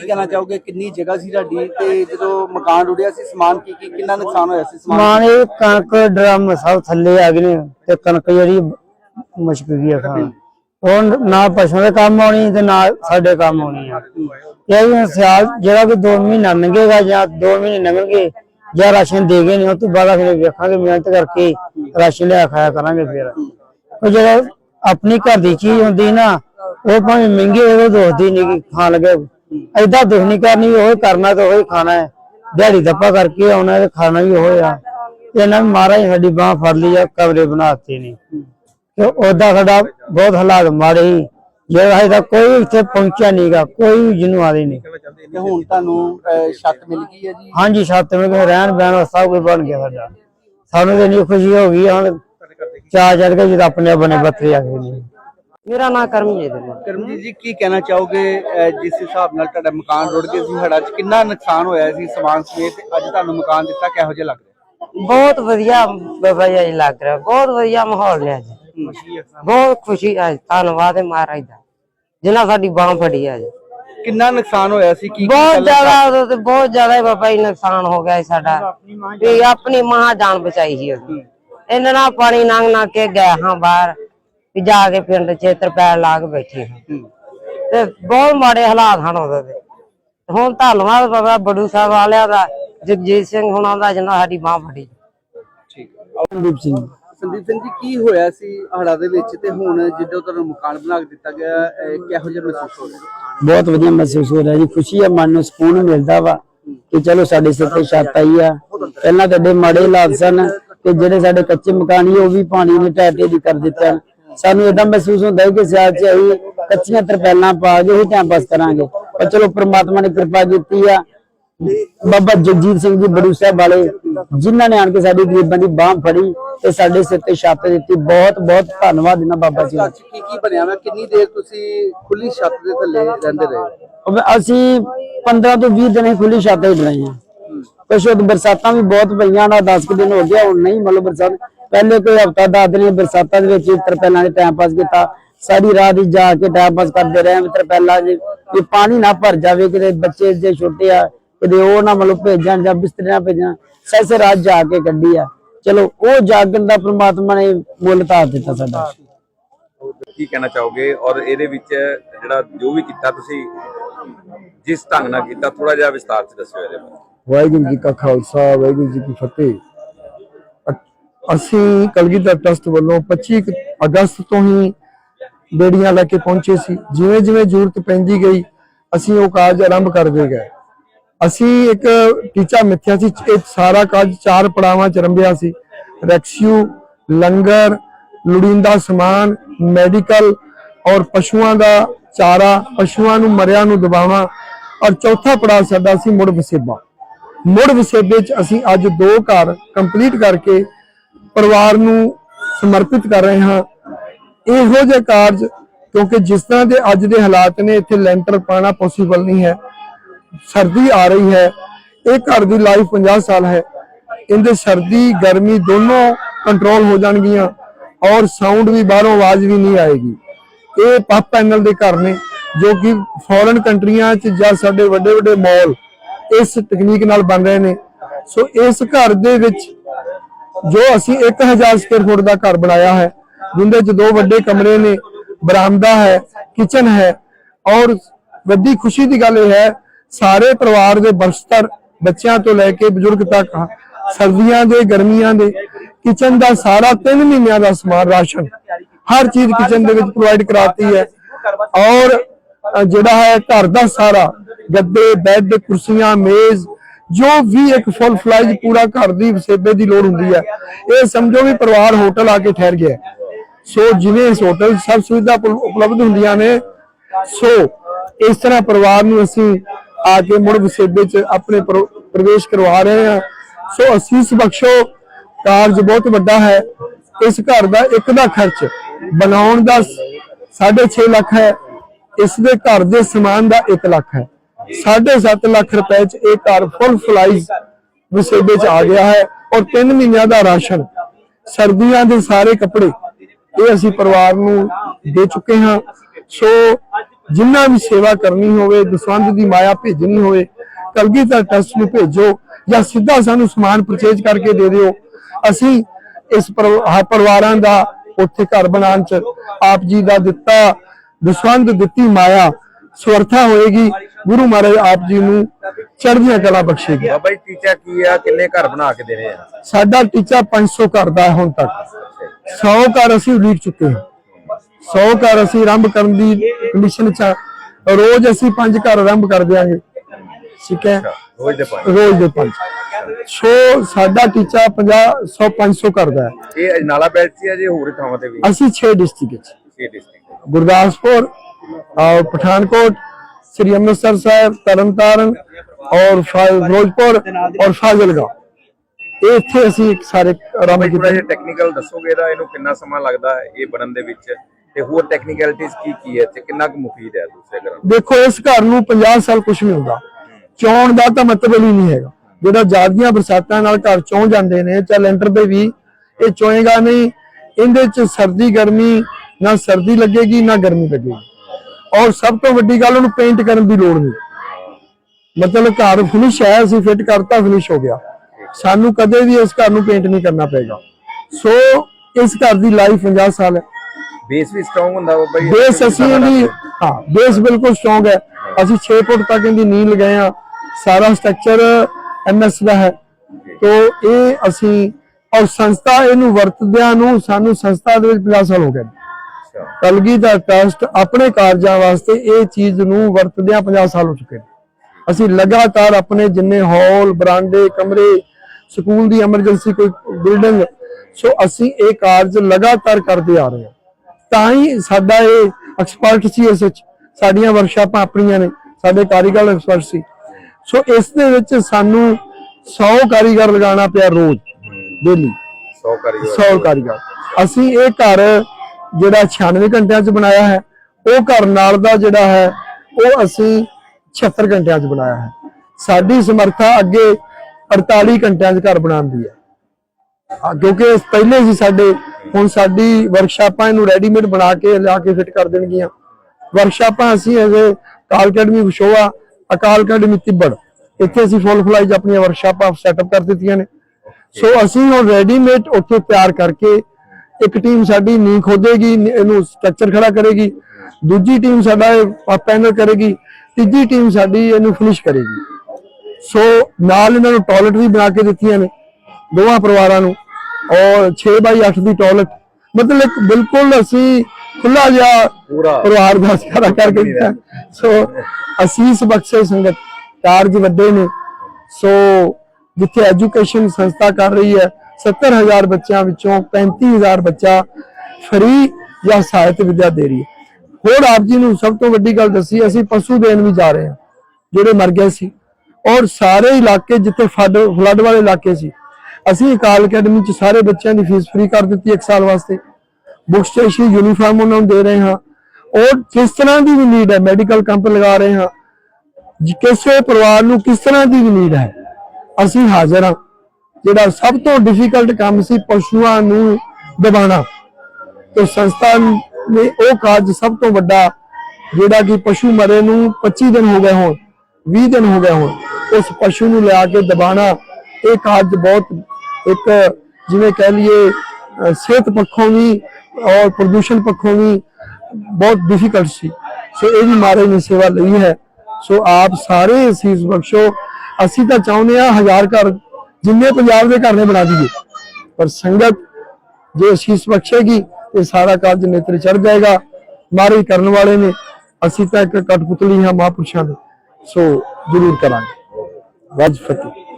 ਕੀ ਕਹਿਣਾ ਚਾਹੋਗੇ? ਕਿੰਨੀ ਜਗ੍ਹਾ ਸੀ ਤੁਹਾਡੀ ਤੇ ਜਦੋਂ ਮਕਾਨ ਰੁੜਿਆ ਸੀ, ਸਮਾਨ ਕੀ ਕੀ ਕਿੰਨਾ ਨੁਕਸਾਨ ਹੋਇਆ ਸੀ ਸਮਾਨ? ਇਹ ਕਣਕ ਡਰਮ ਸਭ ਥੱਲੇ ਆ ਗਏ ਨੇ ਤੇ ਕਣਕ ਜਿਹੜੀ ਮੁਸ਼ਕ ਗਈ ਆ ਖਾਣ। ਹੁਣ ਨਾ ਪਸ਼ੂਆਂ ਦੇ ਕੰਮ ਆਉਣੀ ਤੇ ਨਾ ਸਾਡੇ ਕੰਮ ਆਉਣੀ ਆ। ਇਹ ਵੀ ਹੁਣ ਸਿਆਲ ਜਿਹੜਾ ਵੀ 2 ਮਹੀਨਾ ਲੰਘੇਗਾ ਜਾਂ 2 ਮਹੀਨੇ ਲੰਘਣਗੇ ਜਾਂ ਰਾਸ਼ਨ ਦੇ ਗਏ ਨੇ, ਉਹ ਤੋਂ ਬਾਅਦ ਫਿਰ ਵੇਖਾਂਗੇ, ਮਿਹਨਤ ਕਰਕੇ ਰਾਸ਼ਨ ਲਿਆ ਖਾਇਆ ਕਰਾਂਗੇ ਫਿਰ। ਉਹ ਜਿਹੜਾ ਆਪਣੀ ਘਰ ਦੀ ਚੀਜ਼ ਹੁੰਦੀ ਨਾ, ਉਹ ਭਾਵੇਂ ਮਹਿੰਗੀ ਹੋਵੇ ਉਹ ਦੋਸਦੀ ਨਹੀਂ ਕਿ ਖਾਣ ਲੱਗੇ। ਐਦਾਂ ਦੁੱਖ ਨਹੀਂ ਕਰਨੀ ਉਹ ਕਰਨਾ ਤਾਂ ਉਹੀ ਖਾਣਾ ਹੈ। ਦਿਹਾੜੀ ਦੱਪਾ ਕਰਕੇ ਆਉਣਾ ਤੇ ਖਾਣਾ ਵੀ ਉਹ ਆ। ਇਹਨਾਂ ਨੇ ਮਹਾਰਾਜ ਸਾਡੀ ਬਾਹ ਫੜ ਲਈ ਆ ਕਮਰੇ ਬਣਾਤੇ ਨੇ। ਤੇ ਉਹਦਾ ਸਾਡਾ ਬਹੁਤ ਹਾਲਾਤ ਮਾੜੇ ਸੀ। ਜਿਹੜਾ ਤੱਕ ਕੋਈ ਇੱਥੇ ਪਹੁੰਚਿਆ ਨਹੀਂਗਾ ਕੋਈ ਜਿਹਨੂੰ ਆਦੇ ਨਹੀਂ ਤੇ ਹੁਣ ਤੁਹਾਨੂੰ ਅਹ, ਛੱਤ ਮਿਲ ਗਈ ਹੈ ਜੀ? ਹਾਂਜੀ ਛੱਤ ਵਿੱਚ ਰਹਿਣ ਬਹਿਣ ਦਾ ਸਭ ਕੁਝ ਬਣ ਗਿਆ ਸਾਡਾ। ਸਾਨੂੰ ਤੇ ਇੰਨੀ ਖੁਸ਼ੀ ਹੋ ਗਈ ਹੁਣ ਚਾਹ ਚੜ ਕੇ ਜਦੋਂ ਆਪਣੇ ਬਣੇ ਬੱਤਰੇ ਆ ਗਏ ਨੇ। ਮੇਰਾ ਨਾਮ ਕਰਮਜੀਤ ਹੈ ਕਰਮਜੀਤ ਜੀ ਕੀ ਕਹਿਣਾ ਚਾਹੋਗੇ ਜਿਸ ਹਿਸਾਬ ਨਾਲ ਤੁਹਾਡਾ ਮਕਾਨ ਰੁੜ ਗਿਆ ਸੀ ਹੜਾ ਚ ਕਿੰਨਾ ਨੁਕਸਾਨ ਹੋਇਆ ਸੀ ਸਮਾਨ ਸਮੇਤ? ਅੱਜ ਤੁਹਾਨੂੰ ਮਕਾਨ ਦਿੱਤਾ ਕਿਹੋ ਜਿਹਾ ਲੱਗ ਰਿਹਾ? ਬਹੁਤ ਵਧੀਆ ਬਾਬਾ ਜੀ ਲੱਗ ਰਿਹਾ ਬਹੁਤ ਵਧੀਆ ਮਾਹੌਲ ਨੇ ਅੱਜ ਬਹੁਤ ਖੁਸ਼ੀ ਹੈ ਧੰਨਵਾਦ ਹੈ ਮਹਾਰਾਜ ਦਾ ਜਿਨ੍ਹਾਂ ਸਾਡੀ ਬਾਹ ਫੜੀ ਹੈ ਅੱਜ ਕਿੰਨਾ ਨੁਕਸਾਨ ਹੋਇਆ ਸੀ ਕੀ ਬਹੁਤ ਜ਼ਿਆਦਾ ਤੇ ਬਹੁਤ ਜ਼ਿਆਦਾ ਬਾਬਾ ਜੀ ਨੁਕਸਾਨ ਹੋ ਗਿਆ ਸਾਡਾ ਵੀ ਆਪਣੀ ਮਾਂ ਜਾਨ ਬਚਾਈ ਸੀ ਇਹਨਾਂ ਨਾਲ ਪਾਣੀ ਨੰਗ ਨੰਗ ਕੇ ਗਏ ਹਾਂ ਬਾਹਰ ਵੀ ਜਾ ਕੇ ਪਿੰਡ ਚ ਤਰਪੈਲ ਲਾ ਕੇ ਬੈਠੇ ਹਾਂ ਹੂੰ। ਤੇ ਬਹੁਤ ਮਾੜੇ ਹਾਲਾਤ ਹਨ ਉਦੋਂ ਦੇ। ਹੁਣ ਧੰਨਵਾਦ ਬਾਬਾ ਬੜੂ ਸਾਹਿਬ ਵਾਲਿਆਂ ਦਾ ਜਗਜੀਤ ਸਿੰਘ ਹੁਣਾਂ ਦਾ ਜਿਹਨਾਂ ਸਾਡੀ ਬਾਹ ਫੜੀ। ਠੀਕ ਹੈ। ਸੰਦੀਪ ਸਿੰਘ। ਸੰਦੀਪ ਸਿੰਘ ਜੀ ਕੀ ਹੋਇਆ ਸੀ ਹੜਾ ਦੇ ਵਿੱਚ? ਤੇ ਹੁਣ ਜਿੱਦੋਂ ਤੁਹਾਨੂੰ ਮਕਾਨ ਬਣਾ ਕੇ ਦਿੱਤਾ ਗਿਆ ਕਿਹੋ ਜਿਹਾ ਮਹਿਸੂਸ ਹੋ ਰਿਹਾ? ਬਹੁਤ ਵਧੀਆ ਮਹਿਸੂਸ ਹੋ ਰਿਹਾ ਜੀ। ਖੁਸ਼ੀ ਆ ਮਨ ਨੂੰ ਸਕੂਨ ਮਿਲਦਾ ਵਾ ਕਿ ਚਲੋ ਸਾਡੇ ਸਿਰ ਤੇ ਛੱਤ ਆਈ ਆ। ਪਹਿਲਾਂ ਤਾਂ ਏਡੇ ਮਾੜੇ ਹਾਲਾਤ ਸਨ ਕਿ ਜਿਹੜੇ ਸਾਡੇ ਕੱਚੇ ਮਕਾਨ ਸੀ ਉਹ ਵੀ ਪਾਣੀ ਨੇ ਢਾਟੇ ਦੀ ਕਰ ਦਿੱਤਾ। ਸਾਨੂੰ ਏਦਾਂ ਮਹਿਸੂਸ ਹੁੰਦਾ ਹੈ ਕਿ ਸਿਆਲ ਚ ਅਸੀਂ ਕੱਚੀਆਂ ਤਰਪੈਲਾਂ ਪਾ ਕੇ ਹੀ ਟਾਈਮ ਪਾਸ ਕਰਾਂਗੇ। ਪਰ ਚਲੋ ਪ੍ਰਮਾਤਮਾ ਨੇ ਕਿਰਪਾ ਕੀਤੀ ਆ। ਬਾਬਾ ਜਗਜੀਤ ਸਿੰਘ ਜੀ ਬੜੂ ਸਾਹਿਬ ਵਾਲੇ ਜਿਨ੍ਹਾਂ ਨੇ ਆਣ ਕੇ ਸਾਡੀ ਗਰੀਬਾਂ ਦੀ ਬਾਹ ਫੜੀ ਤੇ ਸਾਡੇ ਸਿਰ ਤੇ ਛੱਤ ਦਿੱਤੀ ਬਹੁਤ ਬਹੁਤ ਧੰਨਵਾਦ ਇਹਨਾਂ ਬਾਬਾ ਜੀ ਦਾ। ਕੀ ਕੀ ਬਣਿਆ ਵਾ? ਕਿੰਨੀ ਦੇਰ ਤੁਸੀਂ ਖੁੱਲੀ ਛੱਤ ਦੇ ਥੱਲੇ ਰਹਿੰਦੇ ਰਹੇ? ਅਸੀਂ 15 ਤੋਂ 20 ਦਿਨ ਹੀ ਖੁੱਲੀ ਛੱਤ ਹੀ। ਬਣਾਈ ਆ ਕੁਛ ਉਦੋਂ ਬਰਸਾਤਾਂ ਵੀ ਬਹੁਤ ਪਈਆਂ ਨਾ 10 ਕੁ ਦਿਨ ਹੋ ਗਿਆ ਹੁਣ ਨਹੀਂ ਮਤਲਬ ਬਰਸਾਤ ਪਹਿਲੇ ਕੋਈ ਹਫਤਾ 10 ਦਿਨ ਬਰਸਾਤਾਂ ਦੇ ਵਿੱਚ ਤਰਪੈਲਾਂ ਦੇ ਟਾਈਮ ਪਾਸ ਕੀਤਾ। ਸਾਰੀ ਰਾਤ ਹੀ ਜਾ ਕੇ ਟਾਈਮ ਪਾਸ ਕਰਦੇ ਰਹੇ ਤਰਪੈਲਾਂ ਦੇ ਵੀ ਪਾਣੀ ਨਾ ਭਰ ਜਾਵੇ ਕਿਤੇ ਬੱਚੇ ਜੇ ਛੋਟੇ ਆ ਕਿਤੇ ਉਹ ਨਾ ਮਤਲਬ ਭੇਜਣ ਜਾਂ ਬਿਸਤਰੇ ਨਾ ਭੇਜਣ ਸੈਸੇ ਰਾਤ ਜਾ ਕੇ ਕੱਢੀ ਆ। ਚਲੋ ਉਹ ਜਾਗਣ ਦਾ ਪ੍ਰਮਾਤਮਾ ਨੇ ਮੁੱਲ ਤਾਰ ਦਿੱਤਾ ਸਾਡਾ। ਕੀ ਕਹਿਣਾ ਚਾਹੋਗੇ? ਔਰ ਇਹਦੇ ਵਿੱਚ ਜਿਹੜਾ ਜੋ ਵੀ ਕੀਤਾ ਤੁਸੀਂ ਜਿਸ ਢੰਗ ਨਾਲ ਕੀਤਾ ਥੋੜਾ ਜਿਹਾ ਵਿਸਤਾਰ ਚ ਦੱਸਿਓ ਇਹਦੇ ਬਾਰੇ। ਵਾਹਿਗੁਰੂ ਜੀ ਕਾ ਖਾਲਸਾ ਵਾਹਿਗੁਰੂ ਜੀ ਕੀ ਫਤਿਹ। ਅਸੀਂ ਕਲਗੀਧਰ ਟਰਸਟ ਵੱਲੋਂ 25 ਅਗਸਤ ਤੋਂ ਹੀ ਬੇੜੀਆਂ ਲੈ ਕੇ ਪਹੁੰਚੇ ਸੀ। ਜਿਵੇਂ ਜਿਵੇਂ ਜ਼ਰੂਰਤ ਪੈਂਦੀ ਗਈ, ਅਸੀਂ ਉਹ ਕਾਜ ਆਰੰਭ ਕਰਦੇ ਗਏ। ਅਸੀਂ ਇੱਕ ਟੀਚਾ ਮਿੱਥਿਆ ਸੀ, ਇਹ ਸਾਰਾ ਕਾਜ ਚਾਰ ਪੜਾਵਾਂ ਚ ਰੰਭਿਆ ਸੀ। ਰੈਕਸਿਊ ਲੰਗਰ, ਲੋੜੀਂਦਾ ਸਮਾਨ, ਮੈਡੀਕਲ ਔਰ ਪਸ਼ੂਆਂ ਦਾ ਚਾਰਾ, ਪਸ਼ੂਆਂ ਨੂੰ ਮਰਿਆਂ ਨੂੰ ਦਬਾਉਣਾ ਔਰ ਚੌਥਾ ਪੜਾਅ ਸਾਡਾ ਸੀ ਮੁੜ ਵਸੇਬਾ। ਮੁੜ ਵਸੇਬੇ ਚ ਅਸੀਂ ਅੱਜ ਦੋ ਘਰ ਕੰਪਲੀਟ ਕਰਕੇ ਪਰਿਵਾਰ ਨੂੰ ਸਮਰਪਿਤ ਕਰ ਰਹੇ ਹਾਂ। ਇਹੋ ਜਿਹੇ ਕਾਰਜ, ਕਿਉਂਕਿ ਜਿਸ ਤਰ੍ਹਾਂ ਦੇ ਅੱਜ ਦੇ ਹਾਲਾਤ ਨੇ, ਇੱਥੇ ਲੈਂਟਰ ਪਾਣਾ ਪੋਸੀਬਲ ਨਹੀਂ ਹੈ। ਸਰਦੀ ਆ ਰਹੀ ਹੈ। ਇਹ ਘਰ ਦੀ ਲਾਈਫ 50 ਸਾਲ ਹੈ। ਇਹਦੇ ਸਰਦੀ, ਗਰਮੀ ਦੋਨੋਂ ਕੰਟਰੋਲ ਹੋ ਜਾਣਗੀਆਂ ਔਰ ਸਾਊਂਡ ਵੀ ਬਾਹਰੋਂ ਆਵਾਜ਼ ਵੀ ਨਹੀਂ ਆਏਗੀ। ਇਹ ਪੱਪ ਪੈਨਲ ਦੇ ਘਰ ਨੇ, ਜੋ ਕਿ ਫੋਰਨ ਕੰਟਰੀਆਂ 'ਚ ਜਾਂ ਸਾਡੇ ਵੱਡੇ ਵੱਡੇ ਮਾਲ ਇਸ ਤਕਨੀਕ ਨਾਲ ਬਣ ਰਹੇ ਨੇ। ਸੋ ਇਸ ਘਰ ਦੇ ਵਿੱਚ ਜੋ ਅਸੀਂ 1000 ਸਕੁਅਰ ਫੁੱਟ ਦਾ ਘਰ ਬਣਾਇਆ ਹੈ, ਜਿੰਦੇ 'ਚ ਦੋ ਵੱਡੇ ਕਮਰੇ ਨੇ, ਬਰਾਮਦਾ ਹੈ ਕਿਚਨ ਹੈ ਔਰ ਵੱਡੀ ਖੁਸ਼ੀ ਦੀ ਗੱਲ ਇਹ ਹੈ, ਸਾਰੇ ਪਰਿਵਾਰ ਦੇ ਬਸਤਰ ਬੱਚਿਆਂ ਤੋਂ ਲੈ ਕੇ ਬਜ਼ੁਰਗ ਤੱਕ, ਸਰਦੀਆਂ ਦੇ, ਗਰਮੀਆਂ ਦੇ ਕਿਚਨ ਦਾ ਸਾਰਾ 3 ਮਹੀਨਿਆਂ ਦਾ ਸਮਾਨ ਰਾਸ਼ਨ, ਹਰ ਚੀਜ਼ ਕਿਚਨ ਦੇ ਵਿੱਚ ਪ੍ਰੋਵਾਈਡ ਕਰਾਤੀ ਹੈ ਔਰ ਜਿਹੜਾ ਹੈ ਘਰ ਦਾ ਸਾਰਾ, ਗੱਦੇ ਬੈੱਡ ਕੁਰਸੀਆਂ, ਮੇਜ਼ ਜੋ ਵੀ ਇੱਕ ਫੁੱਲ ਫਲਾਈਜ ਪੂਰਾ ਘਰ ਦੀ ਵਸੇਬੇ ਦੀ ਲੋੜ ਹੁੰਦੀ ਹੈ, ਇਹ ਸਮਝੋ ਵੀ ਪਰਿਵਾਰ ਹੋਟਲ ਆ ਕੇ ਠਹਿਰ ਗਿਆ ਸੋ ਜਿਵੇਂ ਇਸ ਹੋਟਲ ਸਭ ਸੁਵਿਧਾ ਉਪਲਬਧ ਹੁੰਦੀਆਂ ਨੇ, ਸੋ ਇਸ ਤਰ੍ਹਾਂ ਪਰਿਵਾਰ ਨੂੰ ਅਸੀਂ ਆ ਕੇ ਮੁੜ ਵਸੇਬੇ 'ਚ ਆਪਣੇ ਪ੍ਰਵੇਸ਼ ਕਰਵਾ ਰਹੇ ਹਾਂ। ਸੋ ਅਸੀਸ ਬਖਸ਼ੋ ਕਾਰਜ ਬਹੁਤ ਵੱਡਾ ਹੈ। ਇਸ ਘਰ ਦਾ ਇੱਕ ਦਾ ਖਰਚ ਬਣਾਉਣ ਦਾ 6.5 ਲੱਖ ਹੈ। ਇਸ ਦੇ ਘਰ ਦੇ ਸਮਾਨ ਦਾ 1 ਲੱਖ ਹੈ। 7.5 ਲੱਖ ਰੁਪਏ 'ਚ ਇਹ ਘਰ ਫੁੱਲ ਫਲਾਈਜ਼ ਵਸੇਬੇ 'ਚ ਆ ਗਿਆ ਹੈ ਔਰ 3 ਮਹੀਨਿਆਂ ਦਾ ਰਾਸ਼ਨ, ਸਰਦੀਆਂ ਦੇ ਸਾਰੇ ਕੱਪੜੇ ਇਹ ਅਸੀਂ ਪਰਿਵਾਰ ਨੂੰ ਦੇ ਚੁੱਕੇ ਹਾਂ। ਸੋ ਜਿੰਨਾ ਵੀ ਸੇਵਾ ਕਰਨੀ ਹੋਵੇ, ਦਸਵੰਧ ਦੀ ਮਾਇਆ ਭੇਜਣੀ ਹੋਵੇ, ਕਲਗੀਧਰ ਟਰਸਟ ਨੂੰ ਭੇਜੋ ਜਾਂ ਸਿੱਧਾ ਸਾਨੂੰ ਸਮਾਨ ਪਰਚੇਜ ਕਰਕੇ ਦੇ ਦਿਓ, ਅਸੀਂ ਇਸ ਪਰਿਵਾਰਾਂ ਦਾ ਉੱਥੇ ਘਰ ਬਣਾਉਣ ਚ ਆਪ ਜੀ ਦਾ ਦਿੱਤਾ, ਦਸਵੰਧ ਦਿੱਤੀ ਮਾਇਆ ਸਵਰਥਾ ਹੋਏਗੀ ਗੁਰੂ ਮਹਾਰਾਜ ਆਪ ਜੀ ਨੂੰ ਚੜ੍ਹਦੀਆਂ ਕਲਾ ਬਖਸ਼ੇਗੀ। ਬਾਬਾ ਜੀ ਟੀਚਾ ਕੀ ਆ? ਕਿੰਨੇ ਘਰ ਬਣਾ ਕੇ ਦੇਣੇ ਆ? ਸਾਡਾ ਟੀਚਾ 500 ਘਰ ਦਾ ਹੈ ਹੁਣ ਤੱਕ। 100 ਘਰ ਅਸੀਂ ਉਲੀਕ ਚੁੱਕੇ ਹਾਂ। 100 ਘਰ ਅਸੀਂ ਆਰੰਭ ਕਰਨ ਦੀ ਕੰਡੀਸ਼ਨ ਚ। ਰੋਜ਼ ਅਸੀਂ ਪੰਜ ਘਰ ਆਰੰਭ ਕਰ ਦਿਆਂਗੇ। ਠੀਕ ਹੈ? ਰੋਜ਼ ਦੇ ਪੰਜ। ਰੋਜ਼ ਦੇ ਪੰਜ। ਸੋ ਸਾਡਾ ਟੀਚਾ 50 100 500 ਘਰ ਦਾ ਹੈ। ਇਹ ਅਜਨਾਲਾ ਬੈਲਟ ਸੀ ਅਜੇ ਹੋਰ ਥਾਵਾਂ ਤੇ ਵੀ? ਅਸੀਂ 6 ਡਿਸਟ੍ਰਿਕਟ ਵਿੱਚ। ਛੇ ਡਿਸਟ੍ਰਿਕਟ ਗੁਰਦਾਸਪੁਰ और पठानकोट श्री अमृतसर साहब तरन तारण ਔਰ ਫਿਰੋਜ਼ਪੁਰ ਔਰ ਫਾਜ਼ਿਲਗਾਹ ਇੱਥੇ ਅਸੀਂ ਸਾਰੇ ਆਰਾਮ ਕੀਤਾ ਟੈਕਨੀਕਲ ਦੱਸੋਗੇ ਇਹਦਾ ਦੇਖੋ ਇਸ ਘਰ ਨੂੰ 50 ਸਾਲ ਕੁਝ ਨਹੀਂ ਹੁੰਦਾ ਦਾ ਤਾਂ ਮਤਲਬ ਹੀ ਨਹੀਂ ਹੈਗਾ ਜਿਹੜਾ ਜਾਗਦੀਆਂ ਬਰਸਾਤਾਂ ਨਾਲ ਘਰ ਚੌਂ ਜਾਂਦੇ ਨੇ ਚਾ ਵੀ ਇਹ ਚੋਏਗਾ ਨਹੀਂ ਇਹਦੇ ਚ ਸਰਦੀ ਗਰਮੀ ਨਾ ਸਰਦੀ ਲੱਗੇਗੀ ਨਾ ਗਰਮੀ ਲੱਗੇਗੀ ਔਰ ਸਭ ਤੋਂ ਵੱਡੀ ਗੱਲ ਉਹਨੂੰ ਪੇਂਟ ਕਰਨ ਦੀ ਲੋੜ ਨਹੀਂ। ਮਤਲਬ ਘਰ ਫਿਨਿਸ਼ ਹੈ ਅਸੀਂ ਫਿੱਟ ਕਰਤਾ ਫਿਨਿਸ਼ ਹੋ ਗਿਆ। ਸਾਨੂੰ ਕਦੇ ਵੀ ਇਸ ਘਰ ਨੂੰ ਪੇਂਟ ਨਹੀਂ ਕਰਨਾ ਪਏਗਾ। ਸੋ ਇਸ ਘਰ ਦੀ ਲਾਈਫ 50 ਸਾਲ ਹੈ। ਬੇਸ ਵੀ ਸਟਰੋਂਗ ਹੁੰਦਾ ਬਾਬਾ ਜੀ ਬੇਸ ਅਸੀਂ ਇਹਦੀ ਹਾਂ ਬੇਸ ਬਿਲਕੁਲ ਸਟਰੋਂਗ ਹੈ। ਅਸੀਂ 6 ਫੁੱਟ ਤੱਕ ਇਹਦੀ ਨੀਂਹ ਲਗਾਏ ਆ। ਸਾਰਾ ਸਟਰਕਚਰ ਐਮਐਸ ਦਾ ਹੈ। ਤੋਂ ਇਹ ਅਸੀਂ ਔਰ ਸੰਸਥਾ ਇਹਨੂੰ ਵਰਤਦਿਆਂ ਨੂੰ ਸਾਨੂੰ ਸੰਸਥਾ ਦੇ ਵਿੱਚ 50 ਸਾਲ ਹੋ ਗਏ ਕਲਗੀ ਦਾ ਟਰਸਟ ਆਪਣੇ ਕਾਰਜਾਂ ਵਾਸਤੇ ਇਹ ਚੀਜ਼ ਨੂੰ ਵਰਤਦਿਆਂ 50 ਸਾਲ ਹੋ ਚੁੱਕੇ ਨੇ। ਅਸੀਂ ਲਗਾਤਾਰ ਆਪਣੇ ਜਿੰਨੇ ਹਾਲ ਬਰਾਂਡੇ ਕਮਰੇ ਸਕੂਲ ਦੀ ਐਮਰਜੈਂਸੀ ਕੋਈ ਬਿਲਡਿੰਗ ਸੋ ਅਸੀਂ ਇਹ ਕਾਰਜ ਲਗਾਤਾਰ ਕਰਦੇ ਆ ਰਹੇ ਹਾਂ। ਤਾਂ ਹੀ ਸਾਡਾ ਇਹ ਐਕਸਪਰਟ ਸੀ ਇਸ ਵਿੱਚ। ਸਾਡੀਆਂ ਵਰਕਸ਼ਾਪਾਂ ਆਪਣੀਆਂ ਨੇ ਸਾਡੇ ਕਾਰੀਗਰ ਐਕਸਪਰਟ ਸੀ। ਸੋ ਇਸ ਦੇ ਵਿੱਚ ਸਾਨੂੰ 100 ਕਾਰੀਗਰ ਲਗਾਉਣਾ ਪਿਆ ਰੋਜ਼ ਡੇਲੀ। 100 ਕਾਰੀਗਰ। 100 ਕਾਰੀਗਰ। ਅਸੀਂ ਇਹ ਘਰ ਜਿਹੜਾ 96 ਘੰਟਿਆਂ 'ਚ ਬਣਾਇਆ ਹੈ, ਉਹ ਘਰ ਨਾਲ ਦਾ ਜਿਹੜਾ ਹੈ, ਉਹ ਅਸੀਂ 76 ਘੰਟਿਆਂ 'ਚ ਬਣਾਇਆ ਹੈ। ਸਾਡੀ ਸਮਰੱਥਾ ਅੱਗੇ 48 ਘੰਟਿਆਂ 'ਚ ਘਰ ਬਣਾਉਣ ਦੀ ਹੈ ਕਿਉਂਕਿ ਪਹਿਲੇ ਸੀ ਸਾਡੇ, ਹੁਣ ਸਾਡੀ ਵਰਕਸ਼ਾਪਾਂ ਇਹਨੂੰ ਰੈਡੀਮੇਡ ਬਣਾ ਕੇ, ਲਿਆ ਕੇ ਫਿੱਟ ਕਰ ਦੇਣਗੀਆਂ। ਵਰਕਸ਼ਾਪਾਂ ਅਸੀਂ ਅਜੇ ਕਾਲ ਅਕੈਡਮੀ ਵਿਸ਼ੋਆ ਅਕਾਲ ਅਕੈਡਮੀ ਤਿੱਬੜ। ਇੱਥੇ ਅਸੀਂ ਫੁੱਲ ਫਲਾਈਜ ਆਪਣੀਆਂ ਵਰਕਸ਼ਾਪਾਂ ਸੈਟਅਪ ਕਰ ਦਿੱਤੀਆਂ ਨੇ। ਸੋ ਅਸੀਂ ਹੁਣ ਰੈਡੀਮੇਡ ਉੱਥੇ ਤਿਆਰ ਕਰਕੇ ਇੱਕ ਟੀਮ ਸਾਡੀ ਨੀ ਖੋਦੇਗੀ ਇਹਨੂੰ ਸਟਰਕਚਰ ਖੜਾ ਕਰੇਗੀ ਦੂਜੀ ਟੀਮ ਸਾਡਾ ਇਹ ਪੈਨਲ ਕਰੇਗੀ ਤੀਜੀ ਟੀਮ ਸਾਡੀ ਇਹਨੂੰ ਫਿਨਿਸ਼ ਕਰੇਗੀ। ਸੋ ਨਾਲ ਇਹਨਾਂ ਨੂੰ ਟਾਇਲਟ ਵੀ ਬਣਾ ਕੇ ਦਿੱਤੀਆਂ ਨੇ ਦੋਵਾਂ ਪਰਿਵਾਰਾਂ ਨੂੰ ਔਰ 6 ਬਾਈ 8 ਦੀ ਟਾਇਲਟ ਮਤਲਬ ਇੱਕ ਬਿਲਕੁਲ ਅਸੀਂ ਖੁੱਲਾ ਜਿਹਾ ਪੂਰਾ। ਪਰਿਵਾਰ ਦਾ ਸਾਰਾ ਕਰਕੇ ਦਿੱਤਾ। ਸੋ ਅਸੀਸ ਬਖਸ਼ੇ ਸੰਗਤ ਕਾਰਜ ਵੱਡੇ ਨੇ। ਸੋ ਜਿੱਥੇ ਐਜੂਕੇਸ਼ਨ ਸੰਸਥਾ ਕਰ ਰਹੀ ਹੈ 70000 ਬੱਚਿਆਂ ਵਿੱਚੋਂ 35000 ਬੱਚਾ ਫ੍ਰੀ ਜਾਂ ਸਹਾਇਤ ਵਿਦਿਆ ਦੇ ਰਹੀ ਹੈ। ਹੋਰ ਆਪ ਜੀ ਨੂੰ ਸਭ ਤੋਂ ਵੱਡੀ ਗੱਲ ਦੱਸੀ, ਅਸੀਂ ਪਸ਼ੂ ਦੇਣ ਵੀ ਜਾ ਰਹੇ ਹਾਂ, ਜਿਹੜੇ ਮਰ ਗਏ ਸੀ। ਔਰ ਸਾਰੇ ਇਲਾਕੇ ਜਿੱਥੇ ਫਲੱਡ ਫਲੱਡ ਵਾਲੇ ਇਲਾਕੇ ਸੀ, ਅਸੀਂ ਅਕਾਲ ਅਕੈਡਮੀ ਚ ਸਾਰੇ ਬੱਚਿਆਂ ਦੀ ਫੀਸ ਫ੍ਰੀ ਕਰ ਦਿੱਤੀ ਇੱਕ ਸਾਲ ਵਾਸਤੇ। ਬੁੱਕ ਸਟੇਸ਼ਨ ਯੂਨੀਫਾਰਮ ਉਹਨਾਂ ਨੂੰ ਦੇ ਰਹੇ ਹਾਂ। ਔਰ ਕਿਸ ਤਰ੍ਹਾਂ ਦੀ ਵੀ ਨੀਡ ਹੈ, ਮੈਡੀਕਲ ਕੈਂਪ ਲਗਾ ਰਹੇ ਹਾਂ। ਕਿਸੇ ਪਰਿਵਾਰ ਨੂੰ ਕਿਸ ਤਰ੍ਹਾਂ ਦੀ ਵੀ ਨੀਡ ਹੈ, ਅਸੀਂ ਹਾਜ਼ਰ ਹਾਂ। ਜਿਹੜਾ ਸਭ ਤੋਂ ਡਿਫਿਕਲਟ ਕੰਮ ਸੀ ਪਸ਼ੂਆਂ ਨੂੰ ਦਬਾਣਾ ਤੇ ਸੰਸਥਾ ਨੇ ਉਹ ਕਾਰਜ ਸਭ ਤੋਂ ਵੱਡਾ, ਜਿਹੜਾ ਕਿ ਪਸ਼ੂ ਮਰੇ ਨੂੰ 25 ਦਿਨ ਹੋ ਗਏ ਹੋਣ 20 ਦਿਨ ਹੋ ਗਏ ਹੋਣ, ਉਸ ਪਸ਼ੂ ਨੂੰ ਲਿਆ ਕੇ ਦਬਾਣਾ ਇਹ ਕਾਰਜ ਬਹੁਤ ਇੱਕ ਜਿਵੇਂ ਕਹਿ ਲਈਏ ਸਿਹਤ ਪੱਖੋਂ ਵੀ ਔਰ ਪ੍ਰਦੂਸ਼ਣ ਪੱਖੋਂ ਵੀ ਬਹੁਤ ਡਿਫਿਕਲਟ ਸੀ। ਸੋ ਇਹ ਵੀ ਮਾਰੇ ਨੇ ਸੇਵਾ ਲਈ ਹੈ। ਸੋ ਆਪ ਸਾਰੇ ਅਸੀਸ ਬਖਸ਼ੋ। ਅਸੀਂ ਤਾਂ ਚਾਹੁੰਦੇ ਆ ਹਜ਼ਾਰ ਘਰ ਜਿੰਨੇ ਪੰਜਾਬ ਦੇ ਘਰ ਨੇ ਬਣਾ ਦਈਏ। ਪਰ ਸੰਗਤ ਜੇ ਅਸੀਸ ਬਖਸ਼ੇਗੀ ਤੇ ਸਾਰਾ ਕਾਰਜ ਨੇਤਰ ਚੜ ਜਾਏਗਾ। ਮਾਰੇ ਕਰਨ ਵਾਲੇ ਨੇ, ਅਸੀਂ ਤਾਂ ਇੱਕ ਕਠਪੁਤਲੀ ਹਾਂ ਮਹਾਂਪੁਰਸ਼ਾਂ ਦੇ। ਸੋ ਜ਼ਰੂਰ ਕਰਾਂਗੇ। ਰੱਜ ਫਤਿਹ।